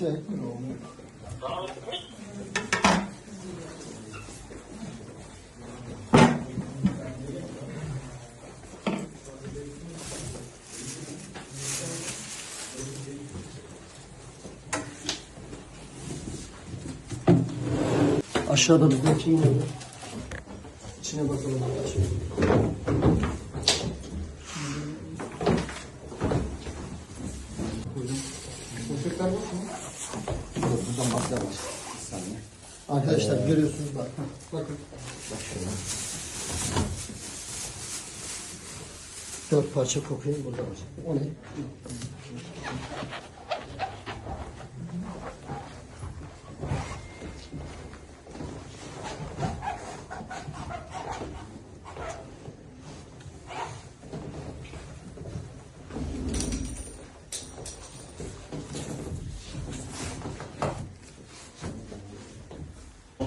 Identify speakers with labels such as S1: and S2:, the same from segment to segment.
S1: şey. Aşağıda yine var. İçine bakalım. Poşetler var mı? Arkadaşlar görüyorsunuz bak. Bakın. Dört parça kokain burada var. O ne?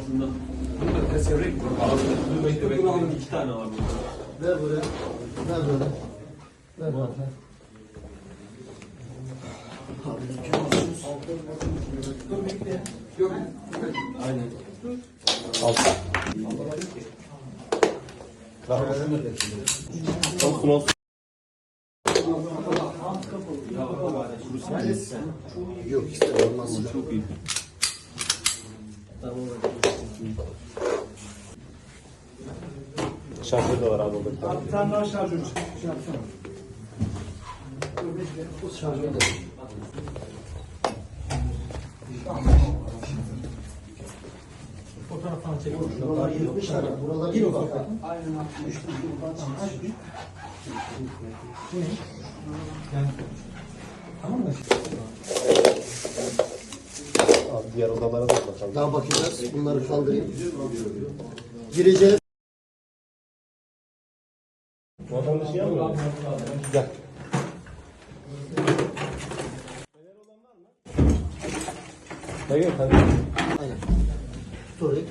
S2: Altında. Bunu da ters evrek var. Ağzında duymayı da bekleyin. İki tane var burada.
S1: Ver buraya. Ver böyle. Ver bana.
S2: Aynen.
S3: Olsun olsun. Yok işte olmaz.
S2: Çok iyi.
S3: Şarjör de var abi orada.
S4: Bir tane daha şarjör şey yapsana.
S1: Bu şarjör
S4: falan çekiyor.
S1: Buralar yırtmışlar. Buralar iyi bak.
S4: Aynen abi. Tamam mı?
S3: Diğer odalara da bakalım.
S1: Daha bakacağız. Bunları kaldırayım. Gireceğiz.
S3: Şey yapmıyor? Gel. Hayır tabii.
S1: Aynen. Tut orayı.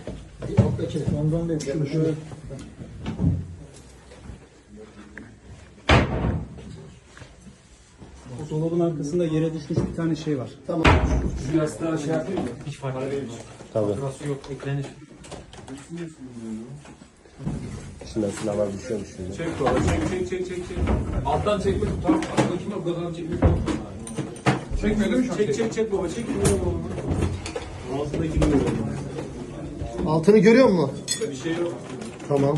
S1: Bir alttakini.
S4: Ondan değil. Şunu şöyle. Dolabın arkasında yere düşmüş bir tane şey var.
S1: Tamam.
S2: Biraz daha şey yapayım mı? Hiç fark etmez.
S3: Tabii.
S2: Burası yok. Eklenir.
S3: İçinden silahlar düşüyormuş şimdi.
S2: Çek baba. Çek çek çek çek. çek. Alttan çekme. Tamam. Alttakini yok. Buradan çekme. Çekmiyor değil mi şu an? Çek çek çek baba. Çek. Ağzındaki gibi
S1: Altını görüyor musun?
S2: Bir şey yok.
S1: Tamam.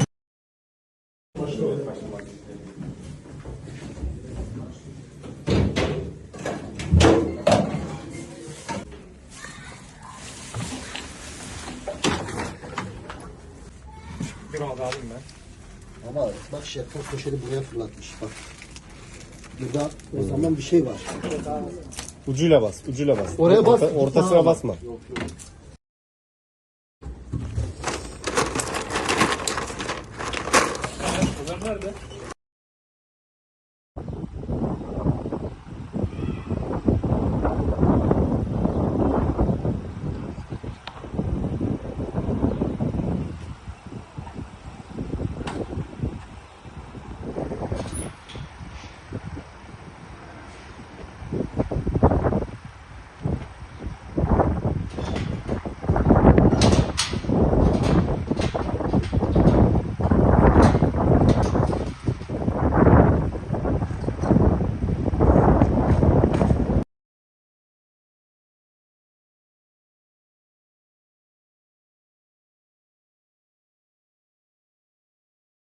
S1: Ama bak şeffaf poşeti buraya fırlatmış bak. Burada o zaman bir şey var.
S3: Ucuyla bas, ucuyla bas.
S1: Oraya bas,
S3: Orta, ortasına
S1: tane bas.
S3: basma.
S2: Bunlar nerede?